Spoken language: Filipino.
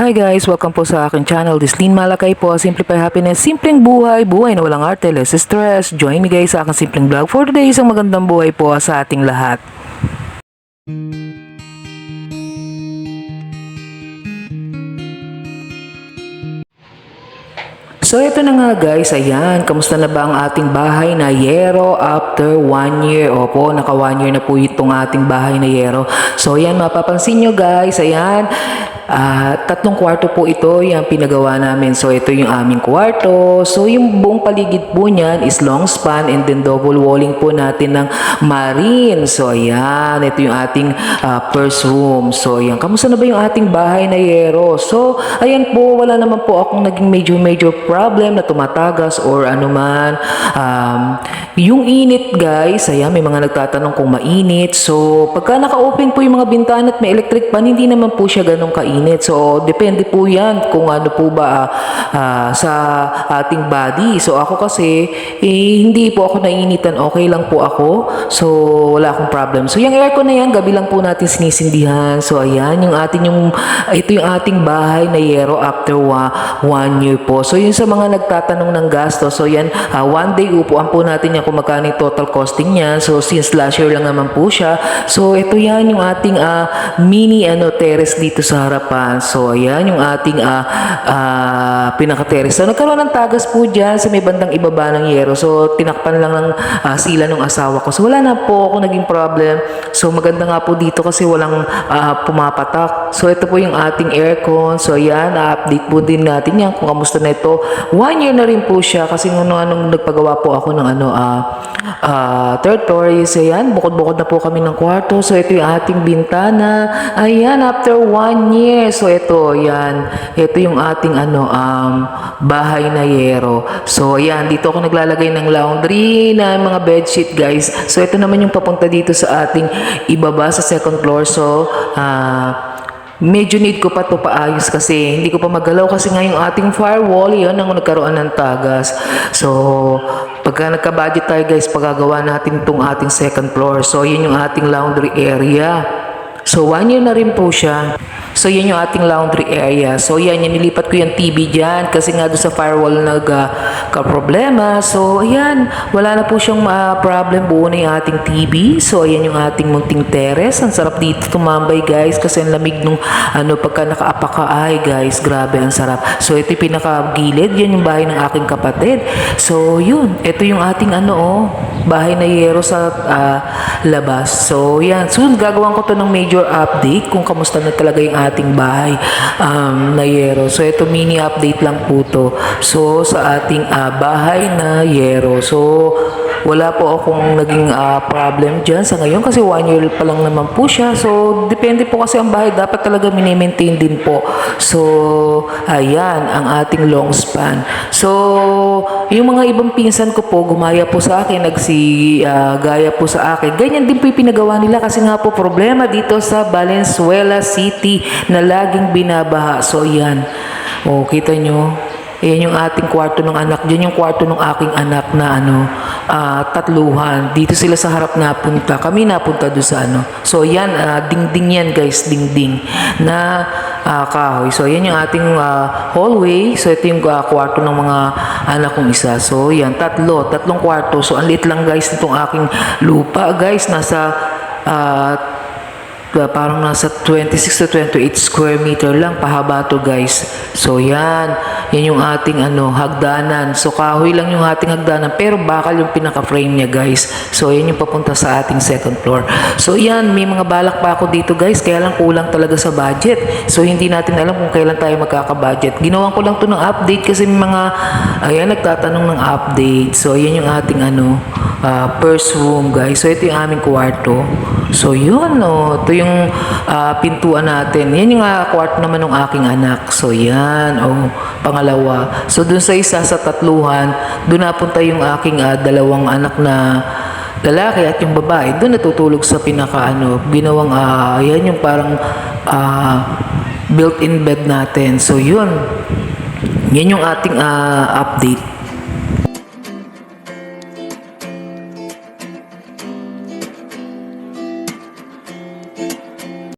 Hi guys! Welcome po sa aking channel. This Lynn Malakay po. Simplify Happiness. Simpleng buhay. Buhay na walang arte. Less stress. Join me guys sa aking simpleng vlog for today. Isang magandang buhay po sa ating lahat. So ito na nga guys, ayan, kamusta na ba ang ating bahay na yero after one year? Opo, naka one year na po itong ating bahay na yero. So ayan, mapapansin nyo guys, ayan, ah, tatlong kwarto po ito yung pinagawa namin. So ito yung aming kwarto. So yung buong paligid po niyan is long span and then double walling po natin ng marine. So ayan, ito yung ating ah, first room. So ayan, kamusta na ba yung ating bahay na yero? So ayan po, wala naman po akong naging major major problem na tumatagas or ano man. Um, yung init guys, ayan, may mga nagtatanong kung mainit. So pagka naka-open po yung mga bintana at may electric pan, hindi naman po siya ganun kainit. So depende po yan kung ano po ba ah, sa ating body. So ako kasi, eh, hindi po ako nainitan. Okay lang po ako. So wala akong problem. So yung aircon na yan, gabi lang po natin sinisindihan. So ayan, yung atin yung, ito yung ating bahay na yero after wa, one year po. So yun sa mga nagtatanong ng gasto. So yan, ah, one day upuan po natin yan kung magkano yung total costing niya. So since last year lang naman po siya. So ito yan yung ating ah, mini ano terrace dito sa harapan. So ayan yung ating ah, ah, pinaka-terrace. So nagkaroon ng tagas po dyan sa may bandang ibaba ng yero. So tinakpan lang ng ah, sila ng asawa ko. So wala na po ako naging problem. So maganda nga po dito kasi walang ah, pumapatak. So ito po yung ating aircon. So ayan, update po din natin yan kung kamusta na ito. One year na rin po siya kasi nung anong nagpagawa po ako ng ano, ah, ah, third story. So ayan, bukod-bukod na po kami ng kwarto. So ito yung ating bintana. Ayan, after one year. So ito, yan. Ito yung ating ano, um, bahay na yero. So ayan, dito ako naglalagay ng laundry na mga bedsheet guys. So ito naman yung papunta dito sa ating ibaba sa second floor. So, ah, Medyo need ko pa to paayos kasi hindi ko pa magalaw kasi nga yung ating firewall yun ang nagkaroon ng tagas. So, pagka nagka-budget tayo guys, pagagawa natin itong ating second floor. So, yun yung ating laundry area. So, one year na rin po siya. So, yun yung ating laundry area. So, yan, yan, nilipat ko yung TV dyan kasi nga doon sa firewall nag uh, ka-problema. So, ayan, wala na po siyang ah, problem. Buo na yung ating TV. So, ayan yung ating munting terrace. Ang sarap dito tumambay, guys, kasi ang lamig nung, ano, pagka nakaapa ka, ay, guys, grabe, ang sarap. So, ito yung pinakagilid. Yan yung bahay ng aking kapatid. So, yun. Ito yung ating, ano, oh, bahay na yero sa ah, labas. So, yan. Soon, gagawan ko to ng major update kung kamusta na talaga yung ating bahay um, na yero. So, ito mini update lang po to. So, sa ating ah, bahay na yero. So, wala po akong naging ah, problem dyan sa ngayon kasi one year pa lang naman po siya. So, depende po kasi ang bahay. Dapat talaga minimaintain din po. So, ayan, ang ating long span. So, yung mga ibang pinsan ko po, gumaya po sa akin, nagsi ah, gaya po sa akin. Ganyan din po yung pinagawa nila kasi nga po problema dito sa Valenzuela City na laging binabaha. So, yan. O, kita nyo. Ayan yung ating kwarto ng anak. Diyan yung kwarto ng aking anak na ano, ah, tatluhan. Dito sila sa harap napunta. Kami napunta doon sa ano. So yan, ah, dingding yan guys, dingding na ah, kahoy. So yan yung ating ah, hallway. So ito yung ah, kwarto ng mga anak kong isa. So yan, tatlo, tatlong kwarto. So ang liit lang guys nitong aking lupa guys. Nasa ah, Uh, parang nasa 26 to 28 square meter lang pahaba to guys. So yan, yan yung ating ano, hagdanan. So kahoy lang yung ating hagdanan pero bakal yung pinaka-frame niya guys. So yan yung papunta sa ating second floor. So yan, may mga balak pa ako dito guys kaya lang kulang talaga sa budget. So hindi natin alam kung kailan tayo magkaka-budget. Ginawan ko lang to ng update kasi may mga ayan nagtatanong ng update. So yan yung ating ano, uh, first room guys. So ito yung aming kwarto. So yun, oh, ito yung ah, pintuan natin. Yan yung uh, kwarto naman ng aking anak. So yan, oh, pangalawa. So dun sa isa sa tatluhan, dun napunta yung aking ah, dalawang anak na lalaki at yung babae. Doon natutulog sa pinaka ano, ginawang ah, yan yung parang ah, built-in bed natin. So yun, yan yung ating ah, update.